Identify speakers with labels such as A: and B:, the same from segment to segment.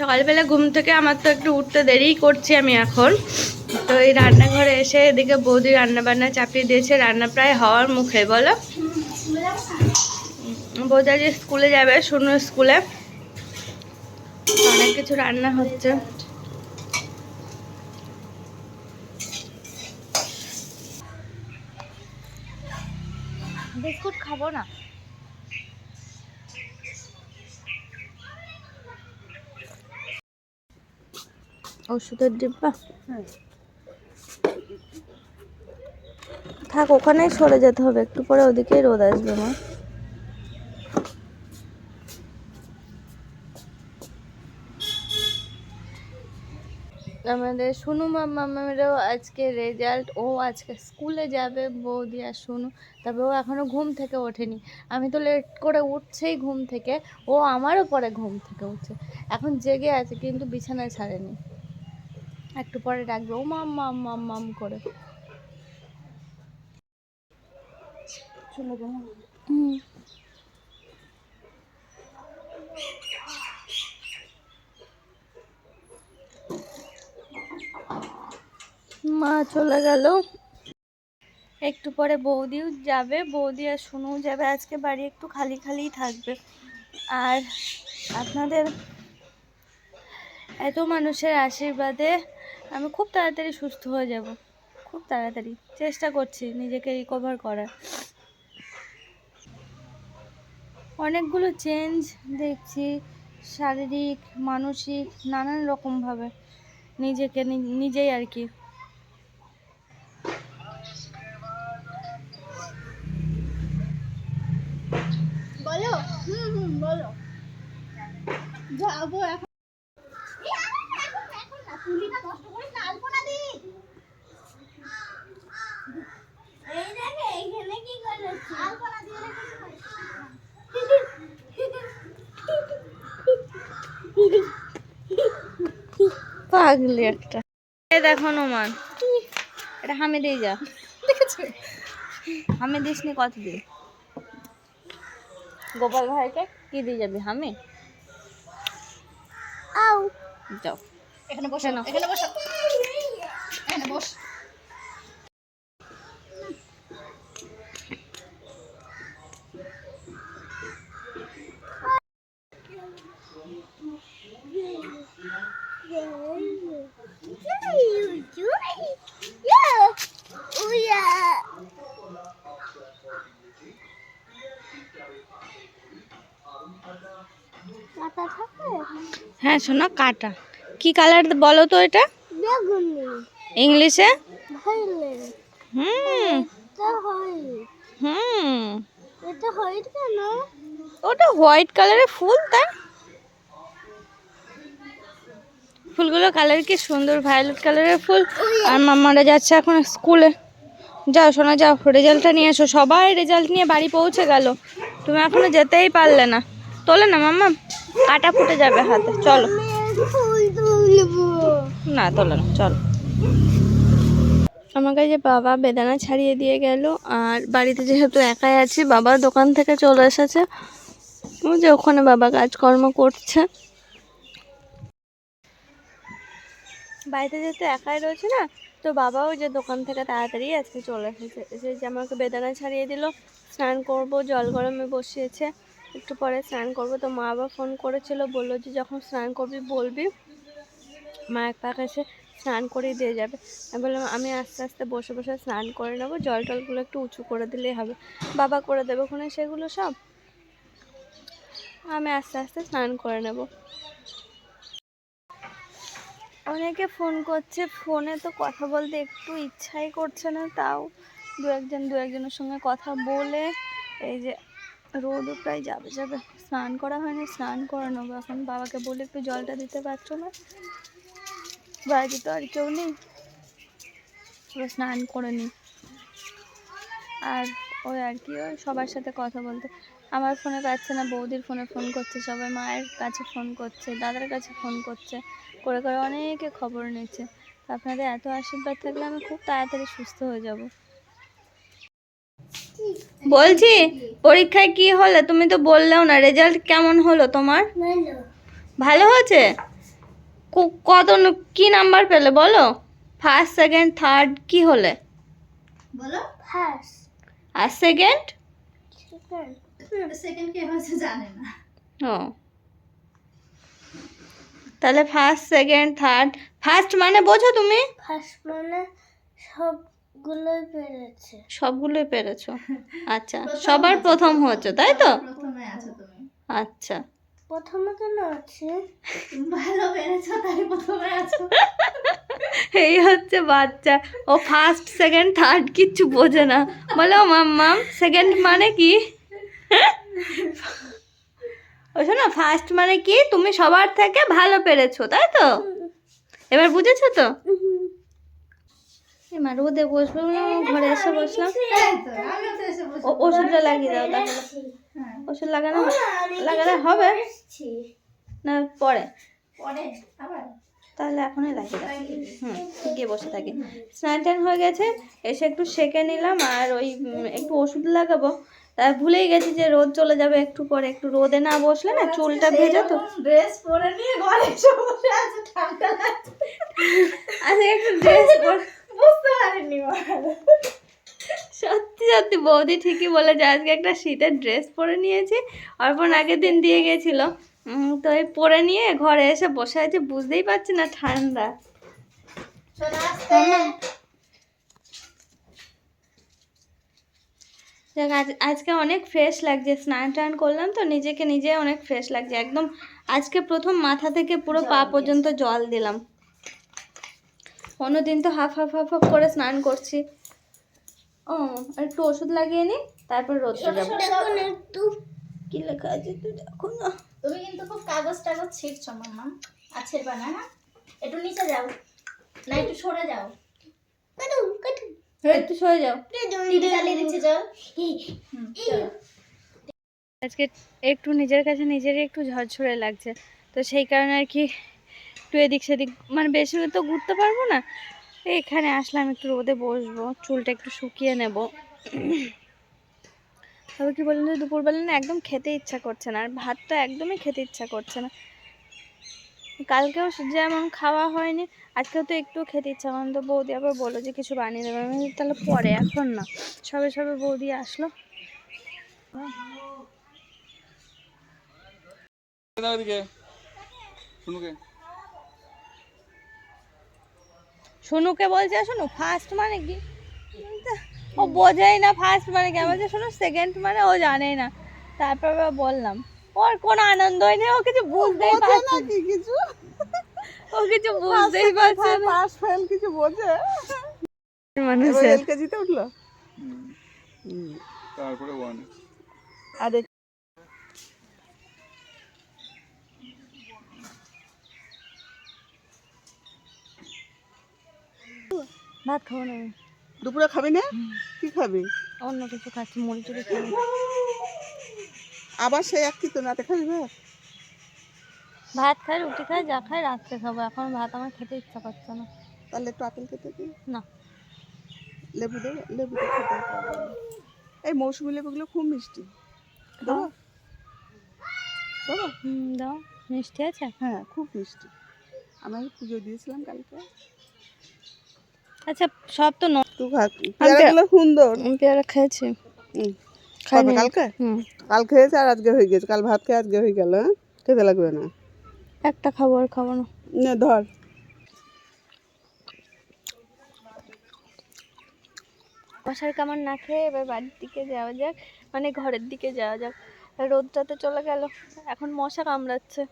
A: সকালবেলা ঘুম থেকে আমার তো একটু উঠতে দেরিই করছি আমি এখন। তো এই রান্নাঘরে এসে এদিকে বৌদি রান্না বান্না চাপিয়ে দিয়েছে, রান্না প্রায় হওয়ার মুখে, বলো? বৌদি আজ স্কুলে যাবে শুনো স্কুলে। অনেক কিছু রান্না হচ্ছে। বিস্কুট খাব না। ওষুধের ডিব্বা। থাক ওখানেই সরে যেতে হবে। একটু পরে ওদিকেই রোদ আসবে মা। আমাদের সোনু মামামেরও আজকে রেজাল্ট ও আজকে স্কুলে যাবে বৌদি আর সোনু। তবে ও এখনও ঘুম থেকে ওঠেনি। আমি তো লেট করে উঠছেই ঘুম থেকে। ও আমারও পরে ঘুম থেকে উঠছে। এখন জেগে আছে কিন্তু বিছানায় ছাড়েনি। একটু পরে ডাকবে ও মাম মাম মাম মাম করে। মা চলে গেল। একটু পরে বৌদিও যাবে, বৌদি আর সোনুও যাবে। আজকে বাড়ি একটু খালি খালিই থাকবে। আর আপনাদের এত মানুষের আশীর্বাদে আমি খুব তাড়াতাড়ি সুস্থ হয়ে যাব। খুব তাড়াতাড়ি। চেষ্টা করছি নিজেকে রিকভার করার। অনেকগুলো চেঞ্জ দেখছি, শারীরিক, মানসিক, নানান রকমভাবে। নিজেকে নিজেই আর কি।
B: বলো? হুম হুম, বলো। যাব এখন না তুলিটা কষ্ট করে না আলপনা দি এই দেখে এইখানে কি করেছিস আলপনা দিয়ে
A: পাগলি একটা। এ দেখো নোমান। এটা হামে দিয়ে যা।
B: দেখেছ?
A: হামে দিস নি কত দিন গোপাল ভাইকে কি দিয়ে যাবি হামে?
B: আউ।
A: যাও।
B: এখানে বসো
A: কেন?
B: এখানে বসো। এখানে বস মাথা থাকে
A: হ্যাঁ শোনো কাটা। কি কালার বলো তো এটা? ইংলিশে? হুম। হুম। ওটা হোয়াইট কালারের ফুল তাই ফুলগুলো কালার কি সুন্দর ভায়োলেট কালারের ফুল? আর মামারা যাচ্ছে এখন স্কুলে যাও শোনা যাও রেজাল্টটা নিয়ে এসো। সবাই রেজাল্ট নিয়ে বাড়ি পৌঁছে গেল। তুমি এখনও যেতেই পারলে না। তোলে না মাম্মা। কাটা ফুটে যাবে হাতে, চলো। না, তোলে না, চলো। আমার কাছে বাবা বেদানা ছাড়িয়ে দিয়ে গেল, আর বাড়িতে যেহেতু একাই আছি, বাবা দোকান থেকে চলে এসেছে। যে ওখানে বাবা কাজকর্ম করছে। বাড়িতে যেহেতু একাই রয়েছে না, তো বাবাও যে দোকান থেকে তাড়াতাড়ি আজকে চলে এসেছে। এসে যে আমাকে বেদানা ছাড়িয়ে দিল, স্নান করব, জল গরমে বসিয়েছে। একটু পরে স্নান করব। তো মা আবার ফোন করেছিল, বলল যে যখন স্নান করবি বলবি, মা এক পাক এসে স্নান করেই দিয়ে যাবে। আমি বললাম, আমি আস্তে আস্তে বসে বসে স্নান করে নেব, জল টলগুলো একটু উঁচু করে দিলেই হবে। বাবা করে দেবে ওখানে সেগুলো সব। আমি আস্তে আস্তে স্নান করে নেব। অনেকে ফোন করছে ফোনে তো কথা বলতে একটু ইচ্ছাই করছে না, তাও দু একজন, দু একজনের সঙ্গে কথা বলে, এই যে রোদও প্রায় যাবে যাবে। স্নান করা হয়নি, স্নান করে নেব এখন বাবাকে বলে একটু জলটা দিতে পারছ না? বাড়িতে তো আর কেউ নেই। স্নান করে নিই আর ওই আর কি, ওই সবার সাথে কথা বলতে। আমার ফোনে পাচ্ছে না, বৌদির ফোনে ফোন করছে, সবাই মায়ের কাছে ফোন করছে, দাদার কাছে ফোন করছে, করে করে অনেকে খবর নিচ্ছে। আপনাদের এত আশীর্বাদ থাকলে আমি খুব তাড়াতাড়ি সুস্থ হয়ে যাব। বলছি পরীক্ষায় কি হলো? তুমি তো বললেও না। রেজাল্ট কেমন হলো তোমার?
B: ভালো।
A: হয়েছে? ক- কত ন- কি নাম্বার পেলে বলো? ফার্স্ট সেকেন্ড থার্ড কি হলে?
B: বলো। ফার্স্ট
A: আর সেকেন্ড
B: সেকেন্ড সেকেন্ড কে হয়েছে জানে না।
A: ও। তাহলে ফার্স্ট সেকেন্ড থার্ড ফার্স্ট মানে বোঝো তুমি?
B: ফার্স্ট মানে সবগুলোই পেরেছে।
A: সবগুলোই পেরেছ? আচ্ছা সবার প্রথম হচ্ছে তাই তো?
B: প্রথমে আছো তুমি।
A: আচ্ছা।
B: প্রথমে কেন আছে? ভালো পেরেছ তাই প্রথমে আছো।
A: এই হচ্ছে বাচ্চা। ও ফার্স্ট সেকেন্ড থার্ড কিচ্ছু বোঝে না। বলো মাম্মাম সেকেন্ড মানে কি? ও শোনো ফার্স্ট মানে কি? তুমি সবার থেকে ভালো পেরেছ তাই তো? এবার বুঝেছ তো? মা রোদে বসবো না ঘরে এসে বসলাম। ওষুধটা লাগিয়ে দাও তাহলে
B: হ্যাঁ।
A: ওষুধ লাগানো লাগালে হবে? না পরে।
B: পরে
A: তাহলে এখনই লাগিয়ে দাও। হুম গিয়ে বসে থাকি। স্নান টান হয়ে গেছে এসে একটু সেকে নিলাম আর ওই একটু ওষুধ লাগাবো। তাই ভুলেই গেছি যে রোদ চলে যাবে একটু পরে। একটু রোদে না বসলে না চুলটা ভেজা তো
B: ড্রেস পরে নিয়ে ঘরে এসে বসে আছে ঠান্ডা লাগছে।
A: আচ্ছা একটু ড্রেস
B: বুঝতে পারিনি
A: সত্যি সত্যি বৌদি ঠিকই বলেছে। আজকে একটা শীতের ড্রেস পরে নিয়েছি অর্পণ আগের দিন দিয়ে গেছিল। তো এই পরে নিয়ে ঘরে এসে বসে আছে বুঝতেই পারছি না ঠান্ডা। দেখ আজ আজকে অনেক ফ্রেশ লাগছে। স্নান টান করলাম তো নিজেকে নিজে অনেক ফ্রেশ লাগছে। একদম আজকে প্রথম মাথা থেকে পুরো পা পর্যন্ত জল দিলাম। অন্যদিন তো হাফ হাফ হাফ হাফ করে স্নান করছি। ও আর একটু ওষুধ লাগিয়ে নি তারপর রোদ যাব
B: একটু
A: কি লেখা আছে তুই দেখো না।
B: তুমি কিন্তু খুব কাগজ টাগজ ছিটছো মামা আর ছিড়বা না? হ্যাঁ একটু নিচে যাও। না একটু সরে যাও। কাটু কাটু
A: একটু সরে যাও।
B: টিভি চালিয়ে দিচ্ছি জল হুম,
A: আজকে একটু নিজের কাছে নিজেরই একটু ঝরঝরে লাগছে। তো সেই কারণে আর কি একটু এদিক সেদিক মানে বেশি তো ঘুরতে পারব না। এখানে আসলাম, একটু রোদে বসবো, চুলটা একটু শুকিয়ে নেব। তবে কি তো দুপুরবেলা না একদম খেতে ইচ্ছা করছে না, আর ভাত তো একদমই খেতে ইচ্ছা করছে না। কালকেও যেমন খাওয়া হয়নি, আজকেও তো একটু খেতে ইচ্ছা করেন তো বৌদি আবার বলল যে কিছু বানিয়ে দেবে। আমি তাহলে পরে, এখন না। সবে সবে বৌদি আসলো।
C: দাও শুনুকে।
A: সোনুকে বলছে শোনো ফার্স্ট মানে কি? ও বোঝেই না ফার্স্ট মানে কি? আমি বলছি শোনো সেকেন্ড মানে ও জানেই না। তারপর আবার বললাম ওর কোনো আনন্দই নেই ও কিছু বুঝতেই পারছে না কি
D: কিছু?
A: ও কিছু বুঝতেই পারছে না।
D: পাস ফেল কিছু বোঝে? এবার
A: মানুষের
D: এলকেজিতে উঠল?
C: তারপরে ওয়ান
D: আর
A: ভাত খাব না
D: দুপুরে খাবি না? কি খাবি?
A: অন্য কিছু খাচ্ছি মুড়ি টুড়ি খাব।
D: আবার সেই এক কি তো রাতে খাবি ভাত?
A: ভাত খাই রুটি খাই যা খাই রাত্রে খাব। এখন ভাত আমার খেতে ইচ্ছা করছে না।
D: তাহলে একটু আপেল খেতে দিই
A: না।
D: লেবু দেবো লেবু খেতে এই মৌসুমি লেবুগুলো খুব মিষ্টি। দেবো?
A: দাও। মিষ্টি আছে?
D: হ্যাঁ খুব মিষ্টি। আমি পুজো দিয়েছিলাম কালকে।
A: আচ্ছা সব তো
D: পেয়ারাগুলো সুন্দর।
A: পেয়ারা খেয়েছি। খাইনি।
D: কালকে?
A: হুম।
D: কাল খেয়েছে আর আজকে হয়ে গেছে। কাল ভাত খেয়ে আজকে হয়ে গেল হ্যাঁ? খেতে লাগবে না।
A: একটা খাব আর খাব না।
D: নে ধর।
A: মশার কামড় না খেয়ে এবার বাড়ির দিকে যাওয়া যাক মানে ঘরের দিকে যাওয়া যাক। রোদটা তো চলে গেল এখন মশা কামড়াচ্ছে।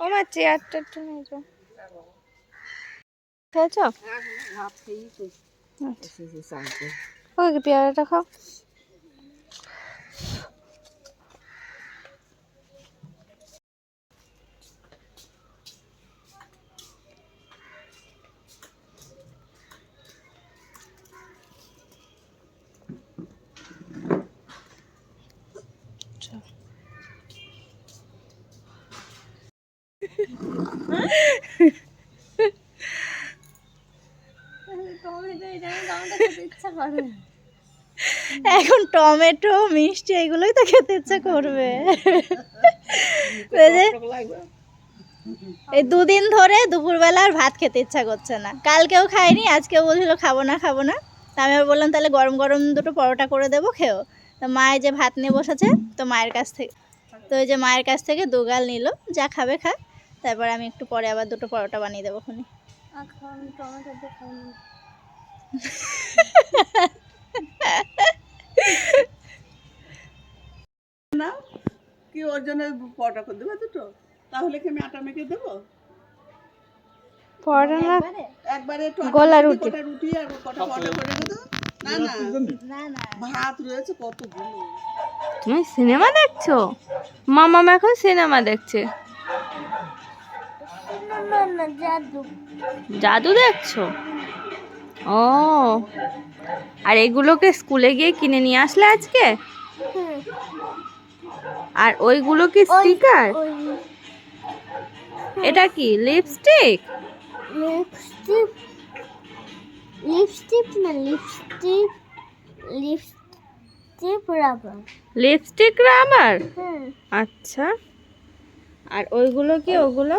A: ও মা চেয়ারটা একটু নিয়ে যাও। খেয়েছ? ওই কি পেয়ারাটা খাও?
B: এখন টমেটো, মিষ্টি এগুলোই তো খেতে ইচ্ছা করবে। এই দুদিন ধরে দুপুরবেলা আর ভাত খেতে ইচ্ছা করছে না। কালকেও খাইনি, আজকেও বলছিল খাব না খাব না। তা আমি বললাম, তাহলে গরম গরম দুটো পরোটা করে দেবো, খেও। তো মায়ের যে ভাত নিয়ে বসেছে, তো মায়ের কাছ থেকে, তো ওই যে মায়ের কাছ থেকে দুগাল নিল, যা খাবে খা। তারপর আমি একটু পরে আবার দুটো পরোটা বানিয়ে দেবো খুনি
A: এখন টমেটো
D: না কি ওর জন্য পরোটা করে দেবে দুটো? তাহলে কি আমি আটা মেখে দেবো?
A: পরোটা না
D: একবারে?
A: গোলা রুটি।
D: রুটি আর কটা পরোটা করে দেবো। না না।
B: না না।
D: ভাত রয়েছে কতগুলো
A: তুমি সিনেমা দেখছ? মামাম এখন সিনেমা দেখছে। জাদু দেখছ? ও। আর এগুলোকে স্কুলে গিয়ে কিনে নিয়ে আসলে আজকে? আর ওইগুলো কি স্টিকার এটা কি লিপস্টিক
E: লিপস্টিক লিপস্টিক না lipstick lipstick rubber
A: lipstick rubber আচ্ছা। আর ওইগুলো কি ওগুলো?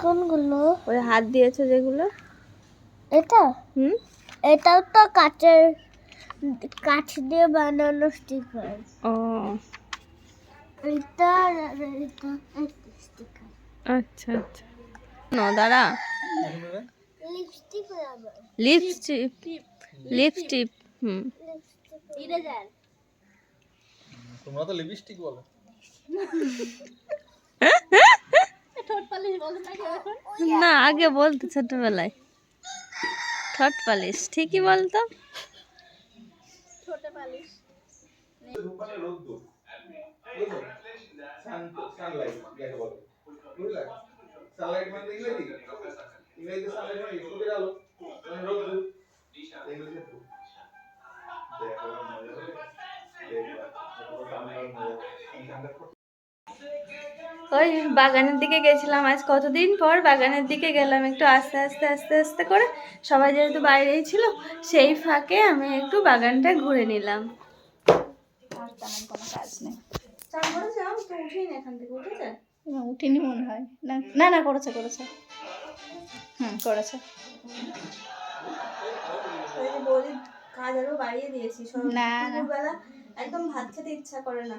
E: কোনগুলো?
A: ওই হাত দিয়েছ যেগুলো?
E: এটা?
A: হুম?
E: এটাও তো কাঠের কাঠ দিয়ে বানানো স্টিকার
A: ও।
E: এটা আর এটা স্টিকার
A: আচ্ছা আচ্ছা। না দাঁড়া।
E: লিপস্টিক
A: লিপস্টিক লিপস্টিক হুম।
E: ইরেজার
C: তোমরা তো লিপস্টিক বলো।
A: না আগে বলতো ছোটবেলায়। ঠট পালিশ ঠিকই বলতো?
C: মানে মানে মানে দেখো
A: ওই বাগানের দিকে গেছিলাম আজ কতদিন পর বাগানের দিকে গেলাম একটু আস্তে আস্তে আস্তে আস্তে করে। সবাই যেহেতু বাইরেই ছিল সেই ফাঁকে আমি একটু বাগানটা ঘুরে নিলাম।
B: কোনো কাজ নেই।
A: উঠিনি
B: মনে হয়। না না করেছে করেছে। হুম করেছে।
A: ওই কাজ আরও বাড়িয়ে দিয়েছি
B: না।
A: একদম ভাত খেতে ইচ্ছা করে না।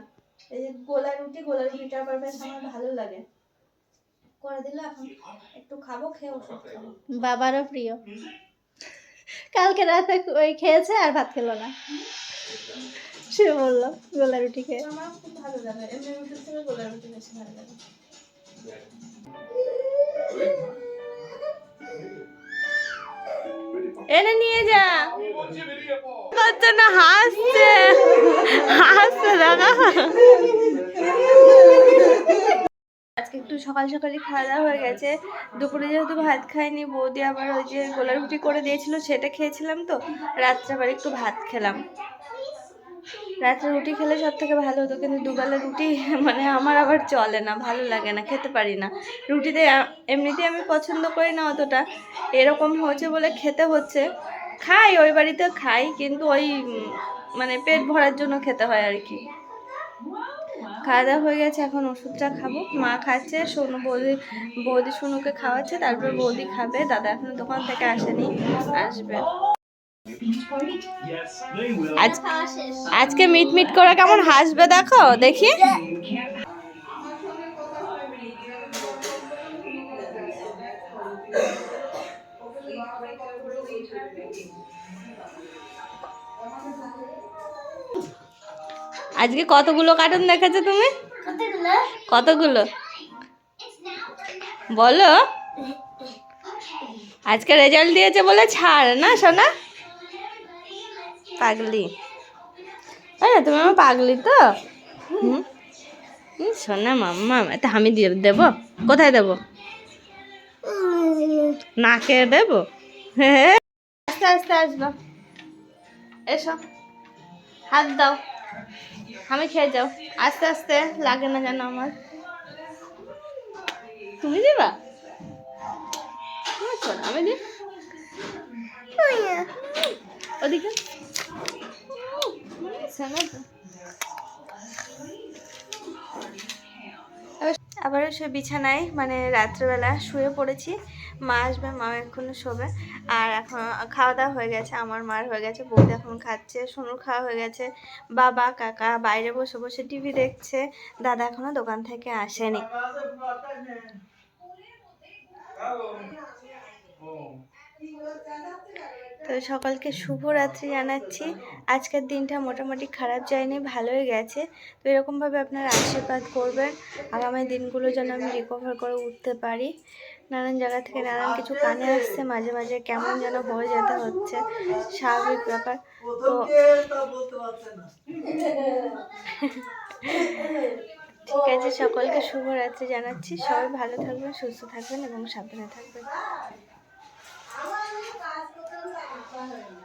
A: এই যে গোলা রুটি গোলা রুটিটা আবার বেশ আমার ভালো লাগে। করে দিলে এখন। একটু খাব খেয়ে ওষুধ খাব
B: বাবারও প্রিয়। কালকে রাতে ওই খেয়েছে আর ভাত খেলো না। সে বলল গোলা রুটি খেয়ে।
A: আমার খুব ভালো লাগে এমনি রুটির থেকে গোলা রুটি বেশি ভালো লাগে এনে নিয়ে যা। কত না, হাসছে। হাসছে, দাদা। আজকে একটু সকাল সকালই খাওয়া দাওয়া হয়ে গেছে। দুপুরে যেহেতু ভাত খাইনি, বৌদি আবার ওই যে গোলা রুটি করে দিয়েছিল, সেটা খেয়েছিলাম তো। রাত্রে আবার একটু ভাত খেলাম। রাত্রে রুটি খেলে সব থেকে ভালো হতো, কিন্তু দুবেলা রুটি মানে আমার আবার চলে না, ভালো লাগে না, খেতে পারি না। রুটিতে এমনিতেই আমি পছন্দ করি না অতটা, এরকম হচ্ছে বলে খেতে হচ্ছে। খাই, ওই বাড়িতে খাই, কিন্তু ওই মানে পেট ভরার জন্য খেতে হয় আর কি। খাওয়া দাওয়া হয়ে গেছে, এখন ওষুধটা খাব। মা খাচ্ছে সোনু বৌদি বৌদি সোনুকে খাওয়াচ্ছে, তারপর বৌদি খাবে। দাদা এখনও দোকান থেকে আসেনি, আসবে। আজকে মিট মিট করে কেমন হাসবে দেখো দেখি। আজকে কতগুলো কার্টুন দেখেছ তুমি?
E: কতগুলো?
A: কতগুলো? বলো। আজকে রেজাল্ট দিয়েছে বলে ছাড় না সোনা? পাগলি। তাই না তুমি আমার পাগলি তো? হুম? সোনা মাম্মা তা আমি দিয়ে দেবো। কোথায় দেবো? নাকে দেবো? হ্যাঁ আস্তে আস্তে আসব। এসো। হাত দাও। আমি খেয়ে যাও। আস্তে আস্তে লাগে না যেন আমার। তুমি দিবা? আমি দি ওদিকে। করছে আবারও সে বিছানায় মানে রাত্রেবেলা শুয়ে পড়েছি। মা আসবে মা এক্ষুনি শোবে। আর এখন খাওয়া দাওয়া হয়ে গেছে, আমার মার হয়ে গেছে বৌদি এখন খাচ্ছে, সোনুর খাওয়া হয়ে গেছে, বাবা, কাকা, বাইরে বসে বসে টিভি দেখছে, দাদা এখনও দোকান থেকে আসেনি। তো সকলকে শুভরাত্রি জানাচ্ছি। আজকের দিনটা মোটামুটি খারাপ যায়নি, ভালোই গেছে। তো এরকমভাবে আপনারা আশীর্বাদ করবেন, আগামী দিনগুলো যেন আমি রিকভার করে উঠতে পারি। নানান জায়গা থেকে নানান কিছু কানে আসছে, মাঝে মাঝে কেমন যেন হয়ে যেতে হচ্ছে, স্বাভাবিক ব্যাপার। তো ঠিক আছে, সকলকে শুভরাত্রি জানাচ্ছি। সবাই ভালো থাকবেন, সুস্থ থাকবেন এবং সাবধানে থাকবেন। trabajo.